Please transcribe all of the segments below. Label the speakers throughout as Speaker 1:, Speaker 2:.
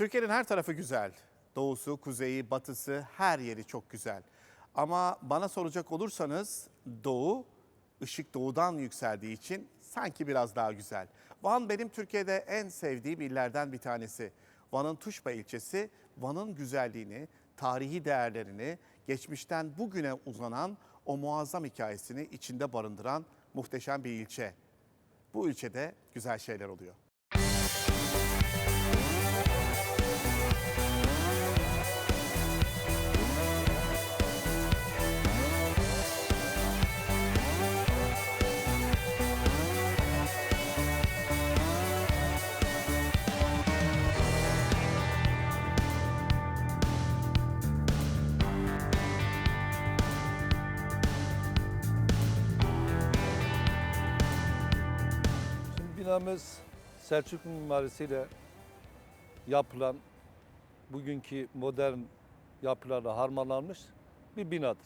Speaker 1: Türkiye'nin her tarafı güzel. Doğusu, kuzeyi, batısı her yeri çok güzel. Ama bana soracak olursanız doğu ışık doğudan yükseldiği için sanki biraz daha güzel. Van benim Türkiye'de en sevdiğim illerden bir tanesi. Van'ın Tuşba ilçesi Van'ın güzelliğini, tarihi değerlerini, geçmişten bugüne uzanan o muazzam hikayesini içinde barındıran muhteşem bir ilçe. Bu ilçede güzel şeyler oluyor.
Speaker 2: Binamız Selçuk mimarisiyle yapılan bugünkü modern yapılarla harmanlanmış bir binadır.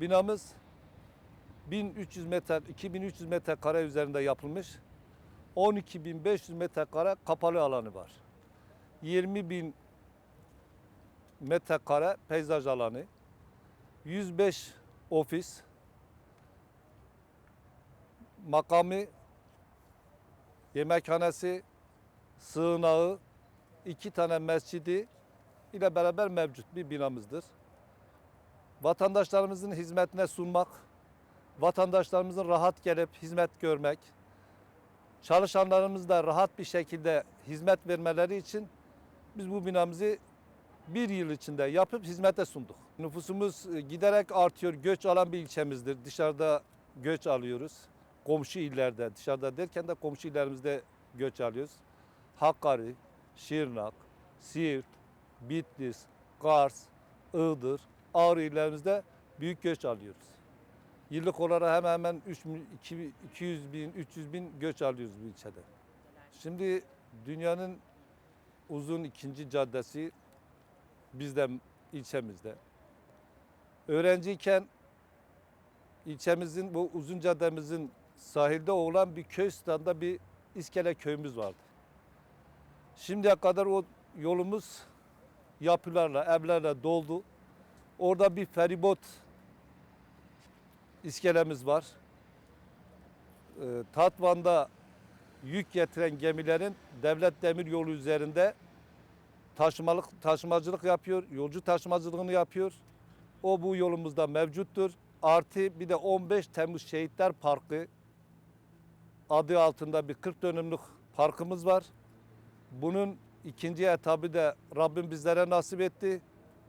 Speaker 2: Binamız 1300 metre, 2300 metrekare üzerinde yapılmış. 12.500 metrekare kapalı alanı var. 20.000 metrekare peyzaj alanı, 105 ofis, makamı yemekhanesi, sığınağı, iki tane mescidi ile beraber mevcut bir binamızdır. Vatandaşlarımızın hizmetine sunmak, vatandaşlarımızın rahat gelip hizmet görmek, çalışanlarımız da rahat bir şekilde hizmet vermeleri için biz bu binamızı bir yıl içinde yapıp hizmete sunduk. Nüfusumuz e, giderek artıyor, göç alan bir ilçemizdir. Dışarıda göç alıyoruz. Komşu illerde, dışarıda derken de komşu illerimizde göç alıyoruz. Hakkari, Şırnak, Siirt, Bitlis, Kars, Iğdır, Ağrı illerimizde büyük göç alıyoruz. Yıllık olarak hemen hemen 3, 200 bin, 300 bin göç alıyoruz bu ilçede. Şimdi dünyanın uzun ikinci caddesi bizde ilçemizde. Öğrenciyken ilçemizin bu uzun caddemizin sahilde olan bir köy standa bir iskele köyümüz vardı. Şimdiye kadar o yolumuz yapılarla, evlerle doldu. Orada bir feribot iskelemiz var. Ee, Tatvan'da yük getiren gemilerin devlet demir yolu üzerinde taşımalık taşımacılık yapıyor, yolcu taşımacılığını yapıyor. O bu yolumuzda mevcuttur. Artı bir de 15 Temmuz Şehitler Parkı adı altında bir 40 dönümlük parkımız var. Bunun ikinci etabı da Rabbim bizlere nasip etti.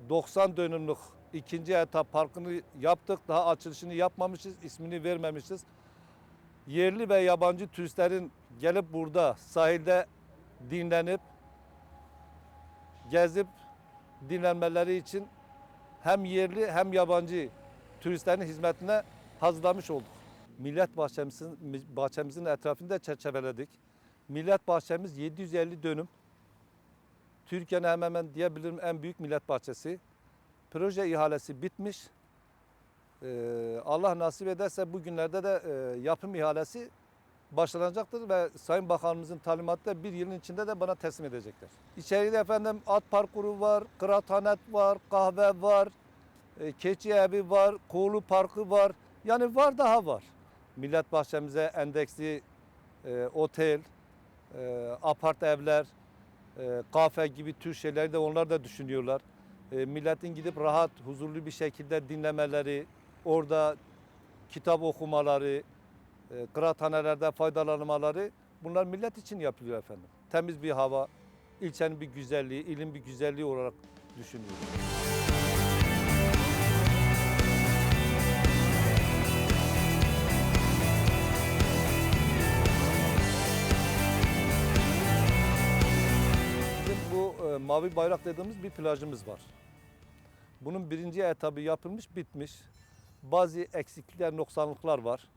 Speaker 2: 90 dönümlük ikinci etap parkını yaptık. Daha açılışını yapmamışız, ismini vermemişiz. Yerli ve yabancı turistlerin gelip burada sahilde dinlenip gezip dinlenmeleri için hem yerli hem yabancı turistlerin hizmetine hazırlamış olduk. Millet bahçemizin, bahçemizin etrafında çerçeveledik. Millet bahçemiz 750 dönüm. Türkiye'nin hemen hemen diyebilirim en büyük millet bahçesi. Proje ihalesi bitmiş. Ee, Allah nasip ederse bugünlerde de e, yapım ihalesi başlanacaktır ve Sayın Bakanımızın talimatıyla bir yılın içinde de bana teslim edecekler. İçeride efendim at parkuru var, kıraathanet var, kahve var, e, keçi evi var, Kuğulu Parkı var. Yani var daha var. Millet bahçemize endeksli e, otel, e, apart evler, e, kafe gibi tür şeyleri de onlar da düşünüyorlar. E, milletin gidip rahat, huzurlu bir şekilde dinlemeleri, orada kitap okumaları, e, kıraathanelerde faydalanmaları bunlar millet için yapılıyor efendim. Temiz bir hava, ilçenin bir güzelliği, ilin bir güzelliği olarak düşünüyorum. E, mavi bayrak dediğimiz bir plajımız var. Bunun birinci etabı yapılmış, bitmiş. Bazı eksiklikler, noksanlıklar var.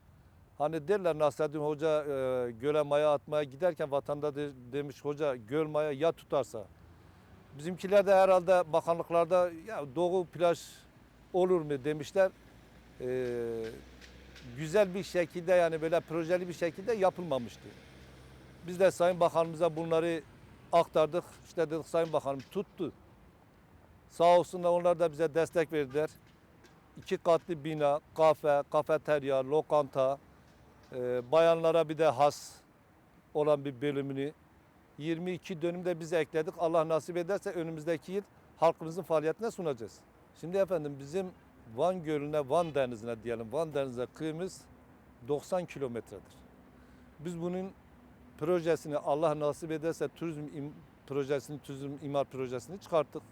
Speaker 2: Hani derler Nasreddin Hoca e, göle maya atmaya giderken vatanda de- demiş hoca göl maya ya tutarsa. Bizimkiler de herhalde bakanlıklarda ya doğu plaj olur mu demişler. E, güzel bir şekilde yani böyle projeli bir şekilde yapılmamıştı. Biz de Sayın Bakanımıza bunları aktardık. İşte dedik Sayın Bakanım tuttu. Sağ olsunlar onlar da bize destek verdiler. İki katlı bina, kafe, kafeterya, lokanta, e, bayanlara bir de has olan bir bölümünü 22 dönümde biz ekledik. Allah nasip ederse önümüzdeki yıl halkımızın faaliyetine sunacağız. Şimdi efendim bizim Van Gölü'ne, Van Denizi'ne diyelim, Van Denizi'ne kıyımız 90 kilometredir. Biz bunun projesini Allah nasip ederse turizm projesini, turizm imar projesini çıkarttık.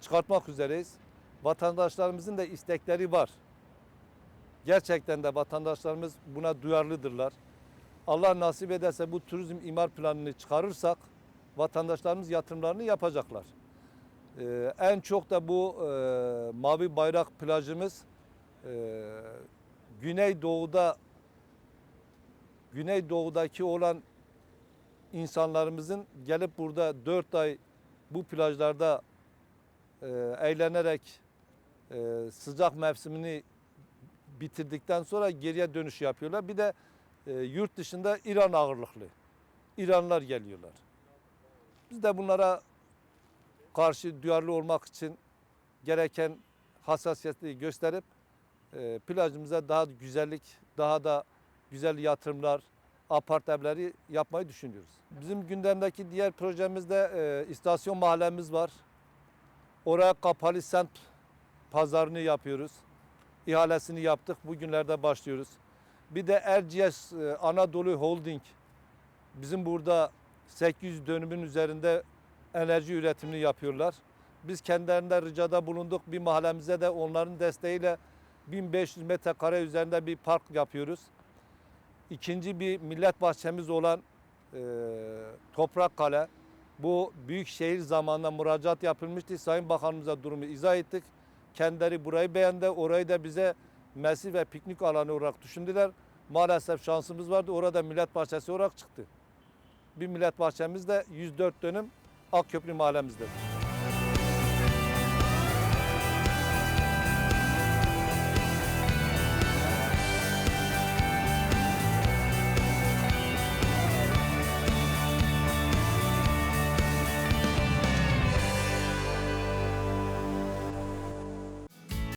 Speaker 2: Çıkartmak üzereyiz. Vatandaşlarımızın da istekleri var. Gerçekten de vatandaşlarımız buna duyarlıdırlar. Allah nasip ederse bu turizm imar planını çıkarırsak vatandaşlarımız yatırımlarını yapacaklar. Ee, en çok da bu e, Mavi Bayrak plajımız e, Güneydoğu'da Güneydoğu'daki olan insanlarımızın gelip burada 4 ay bu plajlarda e, eğlenerek e, sıcak mevsimini bitirdikten sonra geriye dönüş yapıyorlar. Bir de e, yurt dışında İran ağırlıklı. İranlar geliyorlar. Biz de bunlara karşı duyarlı olmak için gereken hassasiyeti gösterip plajımıza daha güzellik, daha da güzel yatırımlar, apart yapmayı düşünüyoruz. Bizim gündemdeki diğer projemizde e, istasyon mahallemiz var. Oraya kapalı semt pazarını yapıyoruz. İhalesini yaptık. Bugünlerde başlıyoruz. Bir de Erciyes e, Anadolu Holding bizim burada 800 dönümün üzerinde enerji üretimini yapıyorlar. Biz kendilerinden ricada bulunduk. Bir mahallemize de onların desteğiyle 1500 metrekare üzerinde bir park yapıyoruz. İkinci bir millet bahçemiz olan e, Toprak Kale. Bu büyük şehir zamanında müracaat yapılmıştı. Sayın Bakanımıza durumu izah ettik. Kendileri burayı beğendi. Orayı da bize mesir ve piknik alanı olarak düşündüler. Maalesef şansımız vardı. Orada millet bahçesi olarak çıktı. Bir millet bahçemiz de 104 dönüm Akköprü mahallemizdedir.